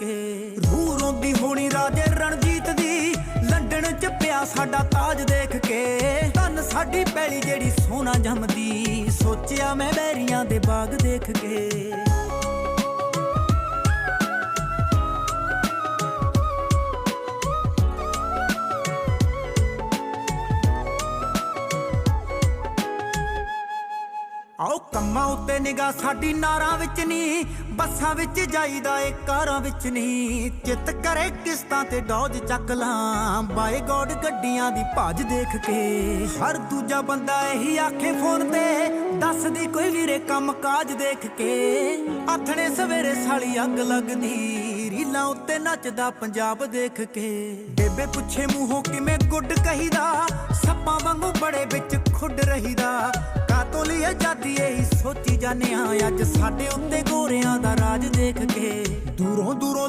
ਕੇ। ਰੂਹ ਰੋਂਦੀ ਹੋਣੀ ਰਾਜੇ ਰਣਜੀਤ ਦੀ। ਲੰਡਨ ਚ ਪਿਆ ਸਾਡਾ ਤਾਜ ਦੇਖ ਕੇ। ਤਨ ਸਾਡੀ ਪੈਲੀ ਜਿਹੜੀ ਸੋਨਾ ਜੰਮਦੀ। ਸੋਚਿਆ ਮੈਂ ਬੈਰੀਆਂ ਦੇ ਬਾਗ ਦੇਖ ਕੇ। ਆਓ ਕੰਮਾਂ ਉੱਤੇ ਨਿਗਾ ਸਾਡੀ ਨਾਰਾਂ ਵਿੱਚ ਨਹੀਂ, ਬੱਸਾਂ ਵਿੱਚ ਜਾਈਦਾ ਏ, ਕਾਰਾਂ ਵਿੱਚ ਨਹੀਂ। ਚਿੱਤ ਕਰੇ ਕਿਸ਼ਤਾਂ ਤੇ ਡੌਜ ਚੱਕ ਲਾਂ, ਬਾਏ ਗੋਡ ਗੱਡੀਆਂ ਦੀ ਭਾਜ ਦੇਖ ਕੇ। ਹਰ ਦੂਜਾ ਬੰਦਾ ਇਹੀ ਆਖੇ ਫੋਨ ਤੇ, ਦੱਸਦੀ ਕੋਈ ਵੀਰੇ ਕੰਮ ਕਾਜ ਦੇਖ ਕੇ। ਆਥਣੇ ਸਵੇਰੇ ਸਾਲੀ ਅੱਗ ਲੱਗਦੀ, ਰੀਲਾਂ ਉੱਤੇ ਨੱਚਦਾ ਪੰਜਾਬ ਦੇਖ ਕੇ। ਬੇਬੇ ਪੁੱਛੇ ਮੂੰਹੋਂ ਕਿਵੇਂ ਗੁੱਡ ਕਹੀਦਾ, ਸੱਪਾਂ ਵਾਂਗੂ ਬੜੇ ਵਿੱਚ ਖੁੱਡ ਰਹੀਦਾ। ਕਾਤੋਂ ਲਈ ਇਹੀ ਸੋਚੀ ਜਾਂਦੇ ਆ ਅੱਜ ਸਾਡੇ ਉੱਤੇ ਗੋਰਿਆਂ ਦਾ ਰਾਜ ਦੇਖ